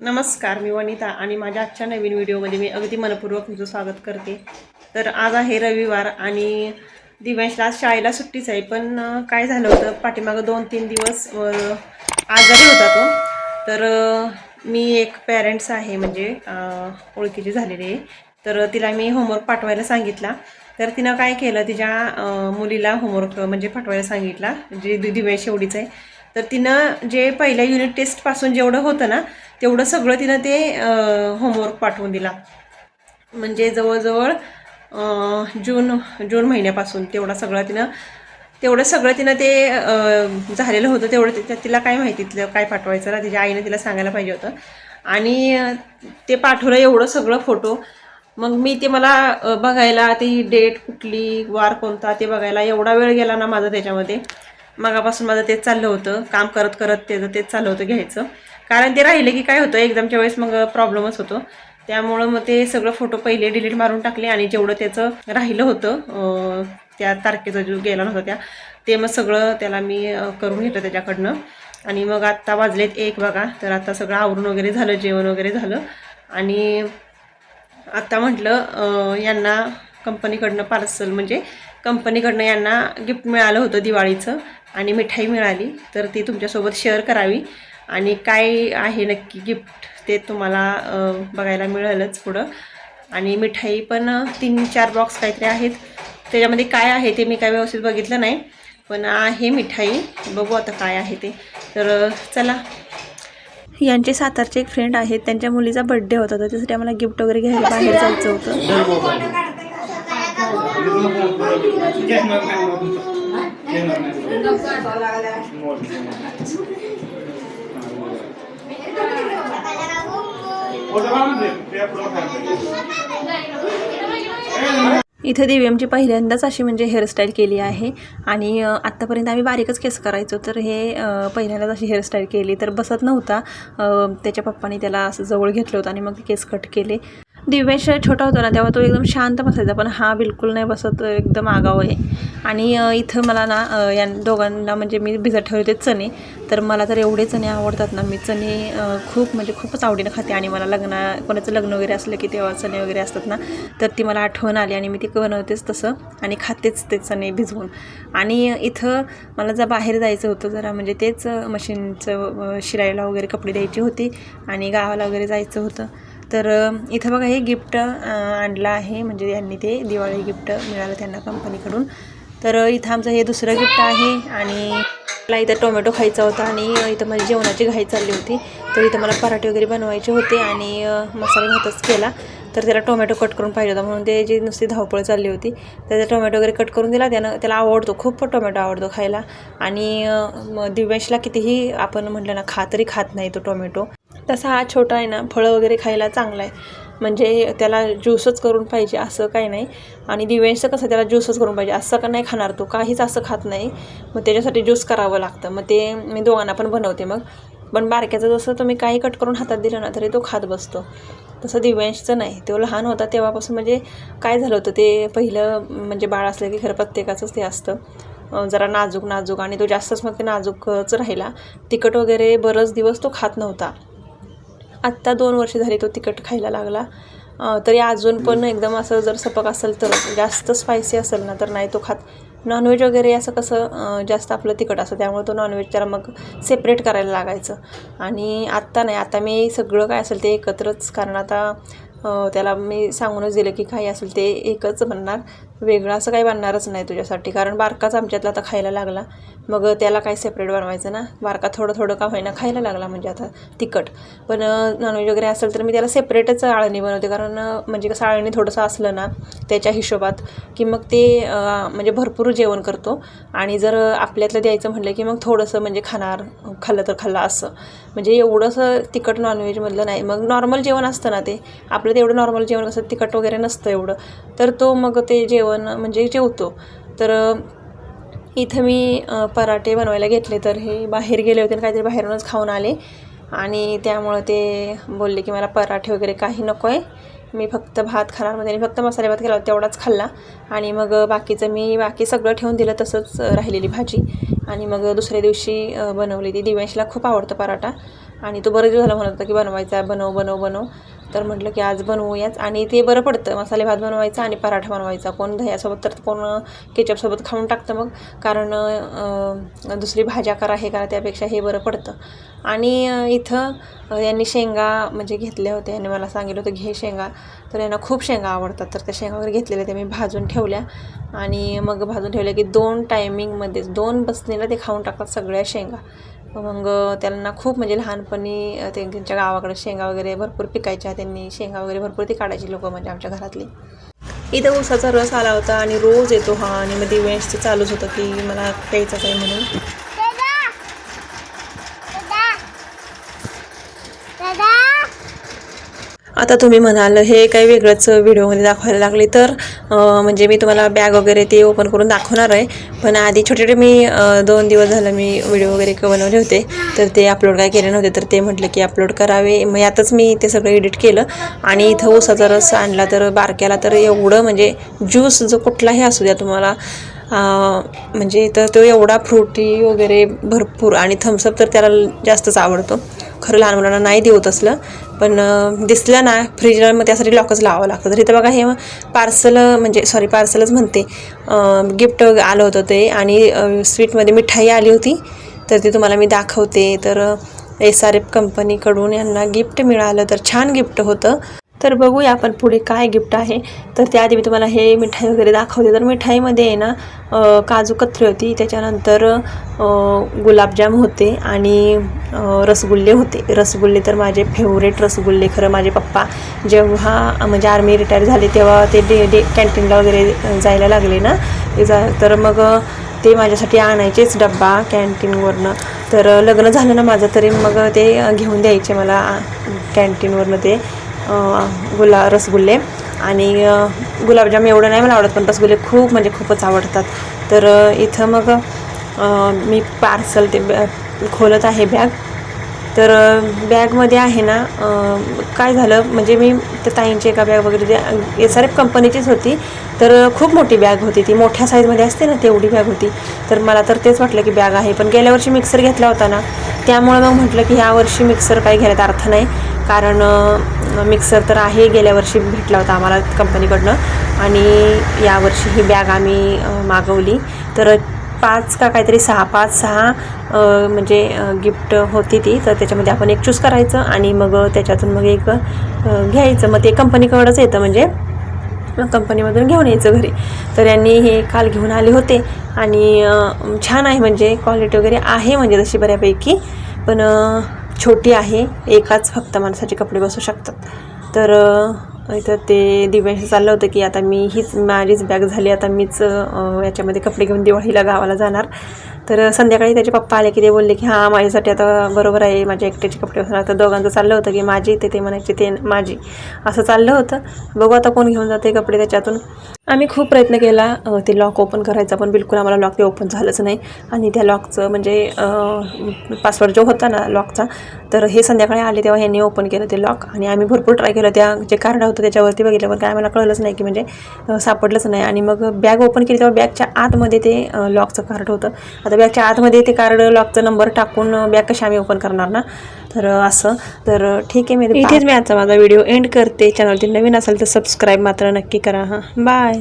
नमस्कार मी वनिता आणि माझ्या आजच्या नवीन व्हिडिओमध्ये मी अगदी मनपूर्वक तुमचं स्वागत करते. तर आज आहे रविवार आणि दिव्यांशला आज शाळेला सुट्टीच आहे पण काय झालं होतं? पाठीमागं दोन तीन दिवस आजारी होता तो. तर मी एक पॅरेंट्स आहे म्हणजे ओळखीची झालेली. आहे तर तिला मी होमवर्क पाठवायला सांगितला. तर तिनं काय केलं तिच्या मुलीला होमवर्क म्हणजे पाठवायला सांगितला जे दि- दिव्यांश एवढीच आहे. तर तिनं जे पहिल्या युनिट टेस्टपासून जेवढं होतं ना तेवढं सगळं तिनं ते होमवर्क पाठवून दिला. म्हणजे जवळजवळ जून जून महिन्यापासून तेवढा सगळं तिनं तेवढं सगळं तिनं ते झालेलं होतं. तेवढं तिला काय माहिती तिला काय पाठवायचं ना तिच्या आईने तिला सांगायला पाहिजे होतं. आणि ते पाठवलं एवढं सगळं फोटो मग मी ते मला बघायला ती डेट कुठली वार कोणता ते बघायला एवढा वेळ गेला ना माझा त्याच्यामध्ये. मगापासून माझं तेच चाललं होतं. काम करत करत त्याचं तेच चाललं होतं घ्यायचं. कारण ते राहिले की काय होतं एक्झामच्या वेळेस मग प्रॉब्लेमच होतो. त्यामुळं मग ते सगळं फोटो पहिले डिलीट मारून टाकले आणि जेवढं त्याचं राहिलं होतं त्या तारखेचा जो गेला नव्हता त्या ते मग सगळं त्याला मी करून घेतलं त्याच्याकडनं. आणि मग आत्ता वाजलेत एक बघा तर आता सगळं आवरून वगैरे झालं जेवण वगैरे झालं. आणि आत्ता म्हटलं यांना कंपनीकडनं पार्सल म्हणजे कंपनीकडनं यांना गिफ्ट मिळालं होतं दिवाळीचं आणि मिठाई मिळाली तर ती तुमच्यासोबत शेअर करावी. आणि काय आहे नक्की गिफ्ट ते तुम्हाला बघायला मिळेलच पुढं. आणि मिठाई पण तीन चार बॉक्स काहीतरी आहेत. त्याच्यामध्ये काय आहे ते मी काय व्यवस्थित बघितलं नाही. पण आहे मिठाई. बघू आता काय आहे ते. तर चला. यांचे सातारचे एक फ्रेंड आहेत. त्यांच्या मुलीचा बड्डे होता तर त्यासाठी आम्हाला गिफ्ट वगैरे घ्यायला बाहेर जायचं होतं. इथं दिव्यमची पहिल्यांदाच अशी म्हणजे हेअरस्टाईल केली आहे. आणि आत्तापर्यंत आम्ही बारीकच केस करायचो तर हे पहिल्यांदाच अशी हेअरस्टाईल केली. तर बसत नव्हता. त्याच्या पप्पाने त्याला असं जवळ घेतलं होतं आणि मग केस कट केले. दिव्यश छोटा होता ना तेव्हा तो एकदम शांत बसायचा पण हा बिलकुल नाही बसत एकदम आगाव आहे. आणि इथं मला ना या दोघांना म्हणजे मी भिजत ठेवले होते चणे तर मला तर एवढे चणे आवडतात ना मी चणे खूप म्हणजे खूपच आवडीनं खाते. आणि मला लग्न कोणाचं लग्न वगैरे असलं की तेव्हा चणे वगैरे असतात ना तर ती मला आठवण आली आणि मी ती बनवतेच तसं आणि खातेच ते चणे भिजवून. आणि इथं मला जर बाहेर जायचं होतं जरा म्हणजे तेच मशीनचं शिरायला वगैरे कपडे द्यायची होती आणि गावाला वगैरे जायचं होतं. तर इथं बघा हे गिफ्ट आणलं आहे. म्हणजे यांनी ते दिवाळी गिफ्ट मिळालं त्यांना कंपनीकडून. तर इथं आमचं हे दुसरं गिफ्ट आहे आणि मला इथं टोमॅटो खायचा होता आणि इथं माझी जेवणाची घाई चालली होती. तर इथं मला पराठे वगैरे बनवायचे होते आणि मसाला भातच केला. तर त्याला टोमॅटो कट करून पाहिजे होता. म्हणून ते जी नुसती धावपळ चालली होती त्याचा टोमॅटो वगैरे कट करून दिला. त्यानं त्याला आवडतो खूप टोमॅटो आवडतो खायला. आणि अ, दिव्यांशला कितीही आपण म्हटलं ना खा तरी खात नाही तो टोमॅटो. तसा हा छोटा आहे ना फळं वगैरे खायला चांगला आहे. म्हणजे त्याला ज्यूसच करून पाहिजे असं काही नाही. आणि दिव्यांशचं कसं त्याला ज्यूसच करून पाहिजे असं का नाही खाणार तो? काहीच असं खात नाही. मग त्याच्यासाठी ज्यूस करावं लागतं. मग ते मी दोघांना पण बनवते मग. पण बारक्याचं जसं तुम्ही काही कट करून हातात दिलं ना तरी तो खात बसतो. तसं दिव्यांशचं नाही. तो लहान होता तेव्हापासून म्हणजे काय झालं होतं ते पहिलं म्हणजे बाळ असलं की खरं प्रत्येकाचंच ते असतं. जरा नाजूक नाजूक आणि तो जास्तच मग ते नाजूकच राहिला. तिखट वगैरे बरंच दिवस तो खात नव्हता. आत्ता दोन वर्ष झाली तो तिखट खायला लागला. तरी अजून पण एकदम असं जर सपक असेल तर जास्त स्पायसी असेल ना तर नाही तो खात. नॉनव्हेज वगैरे असं कसं जास्त आपलं तिखट असतं त्यामुळे तो नॉनव्हेज त्याला मग सेपरेट करायला लागायचं. आणि आत्ता नाही आता मी सगळं काय असेल ते एकत्रच कारण आता त्याला मी सांगूनच दिलं की काही असेल ते एकच बनणार. वेगळं असं काही बनणारच नाही तुझ्यासाठी. कारण बारकाच आमच्यातला आता खायला लागला. मग त्याला काही सेपरेट बनवायचं ना. बारका थोडं थोडं का होईना खायला लागला म्हणजे आता तिखट. पण नॉनव्हेज वगैरे असेल तर मी त्याला सेपरेटच आळणी बनवते. कारण म्हणजे कसं आळणी थोडंसं असलं ना त्याच्या हिशोबात की मग ते म्हणजे भरपूर जेवण करतो. आणि जर आपल्यातलं द्यायचं म्हटलं की मग थोडंसं म्हणजे खाणार खाल्लं तर खाल्लं असं. म्हणजे एवढंसं तिखट नॉनव्हेजमधलं नाही. मग नॉर्मल जेवण असतं ना ते. आपलं तेवढं नॉर्मल जेवण कसं तिखट वगैरे नसतं एवढं. तर तो मग ते जेवण म्हणजे जेवतो. तर इथं मी पराठे बनवायला घेतले तर हे बाहेर गेले होते आणि काहीतरी बाहेरूनच खाऊन आले. आणि त्यामुळं ते बोलले की मला पराठे वगैरे काही नको आहे. मी फक्त भात खाणार. म्हणजे फक्त मसाले भात केला होता तेवढाच खाल्ला. आणि मग बाकीचं मी बाकी सगळं ठेवून दिलं तसंच राहिलेली भाजी. आणि मग दुसऱ्या दिवशी बनवली ती दिव्यांशीला खूप आवडतं पराठा. आणि तो बरेच झाला म्हणत होता की बनवायचा आहे बनव बनव बनव. तर म्हटलं की आज बनवूयाच. आणि ते बरं पडतं. मसाले भात बनवायचा आणि पराठा बनवायचा. कोण दह्यासोबत तर कोण केचपसोबत खाऊन टाकतं मग. कारण दुसरी भाज्या करा हे करा त्यापेक्षा हे बरं पडतं. आणि इथं यांनी शेंगा म्हणजे घेतल्या होत्या. यांनी मला सांगितलं होतं घे शेंगा. तर यांना खूप शेंगा आवडतात. तर त्या शेंगा वगैरे घेतलेल्या त्या मी भाजून ठेवल्या. आणि मग भाजून ठेवल्या की दोन टायमिंगमध्येच दोन बसणीला ते खाऊन टाकतात सगळ्या शेंगा. मग त्यांना खूप म्हणजे लहानपणी ते त्यांच्या गावाकडे शेंगा वगैरे भरपूर पिकायच्या त्यांनी शेंगा वगैरे भरपूर ती काढायची लोक म्हणजे आमच्या घरातली. इथं ऊसाचा रस आला होता आणि रोज येतो हा आणि मग दिव्यांशचं चालूच होतं की मला प्यायचं आहे म्हणून. आता तुम्ही म्हणाल हे काही वेगळंच व्हिडिओमध्ये दाखवायला लागले तर म्हणजे मी तुम्हाला बॅग वगैरे ते ओपन करून दाखवणार आहे. पण आधी छोटे छोटे मी दोन दिवस झालं मी व्हिडिओ वगैरे क- बनवले होते. तर ते अपलोड काय केले नव्हते तर ते म्हटलं की अपलोड करावे. मग यातच मी ते सगळं एडिट केलं. आणि इथं ऊसाचा रस आणला तर बारक्याला तर एवढं म्हणजे ज्यूस जो कुठलाही असू द्या तुम्हाला म्हणजे तर तो एवढा फ्रुटी वगैरे भरपूर आणि थम्सअप तर त्याला जास्तच आवडतो. खरं लहान मुलांना नाही देऊ तसलं. पण दिसलं ना फ्रीजला मग त्यासाठी लॉकच लावावं लागतं. तर इथं बघा हे पार्सल म्हणजे सॉरी पार्सलच म्हणते. गिफ्ट आलं होतं ते आणि स्वीटमध्ये मिठाई आली होती. तर ती तुम्हाला मी दाखवते. तर एस आर एफ कंपनीकडून यांना गिफ्ट मिळालं. तर छान गिफ्ट होतं. तर बघूया आपण पुढे काय गिफ्ट आहे. तर त्याआधी मी तुम्हाला हे मिठाई वगैरे दाखवते. तर मिठाईमध्ये आहे ना काजू कत्री होती. त्याच्यानंतर गुलाबजाम होते आणि रसगुल्ले होते. रसगुल्ले तर माझे फेवरेट रसगुल्ले. खरं माझे पप्पा जेव्हा म्हणजे आर्मी रिटायर झाले तेव्हा ते डे डे कॅन्टीनला वगैरे जायला लागले ना ते जा तर मग ते माझ्यासाठी आणायचेच डब्बा कॅन्टीनवरनं तर लग्न झालं ना माझं तरी मग ते घेऊन द्यायचे मला कॅन्टीनवरनं ते. गुला रसगुल्ले आणि गुलाबजाम एवढं नाही मला आवडत पण रसगुल्ले खूप म्हणजे खूपच आवडतात. तर इथं मग मी पार्सल ते खोलत आहे बॅग. तर बॅगमध्ये आहे ना काय झालं म्हणजे मी त्या ताईंची एका बॅग वगैरे एस आर एफ कंपनीचीच होती तर खूप मोठी बॅग होती. ती मोठ्या साईजमध्ये असते ना तेवढी बॅग होती. तर मला तर तेच वाटलं की बॅग आहे पण गेल्या वर्षी मिक्सर घेतला होता ना त्यामुळे मग म्हटलं की ह्या वर्षी मिक्सर काही घ्यायला अर्थ नाही. कारण मिक्सर तर आहे गेल्या वर्षी भेटला होता आम्हाला कंपनीकडनं आणि यावर्षी ही बॅग आम्ही मागवली. तर पाच का काहीतरी सहा पाच सहा म्हणजे गिफ्ट होती ती. तर त्याच्यामध्ये आपण एक चूज करायचं आणि मग त्याच्यातून मग एक घ्यायचं. मग ते कंपनीकडंच येतं म्हणजे कंपनीमधून घेऊन यायचं घरी. तर यांनी हे काल घेऊन आले होते आणि छान आहे म्हणजे क्वालिटी वगैरे आहे म्हणजे तशी बऱ्यापैकी. पण छोटी आहे एकाच फक्त माणसाचे कपडे बसू शकतात. तर इथं ते दिव्यांशी चाललं होतं की आता मी हीच माझीच बॅग झाली आता मीच याच्यामध्ये कपडे घेऊन दिवाळीला गावाला जाणार. तर संध्याकाळी त्याचे पप्पा आले की ते बोलले की हां माझ्यासाठी आता बरोबर आहे माझ्या एकट्याचे कपडे बसणार तर दोघांचं चाललं होतं की माझी ते ते म्हणायचे ते माझी. असं चाललं होतं. बघू आता कोण घेऊन जाते कपडे त्याच्यातून. आम्ही खूप प्रयत्न केला ते लॉक ओपन करायचा पण बिलकुल आम्हाला लॉक ते ओपन झालंच नाही. आणि त्या लॉकचं म्हणजे पासवर्ड जो होता ना लॉकचा तर हे संध्याकाळी आले तेव्हा ह्यांनी ओपन केलं ते लॉक आणि आम्ही भरपूर ट्राय केलं. त्या जे कार्ड होतं त्याच्यावरती बघितलं पण काय आम्हाला कळलंच नाही की म्हणजे सापडलंच नाही. आणि मग बॅग ओपन केली तेव्हा बॅगच्या आतमध्ये ते लॉकचं कार्ड होतं. आता बॅगच्या आतमध्ये ते कार्ड लॉकचा नंबर टाकून बॅग कशी आम्ही ओपन करणार ना? तर असं. तर ठीक आहे मी इथेच मी आजचा माझा व्हिडिओ एंड करते. चॅनलवरती नवीन असेल तर सबस्क्राईब मात्र नक्की करा हां. बाय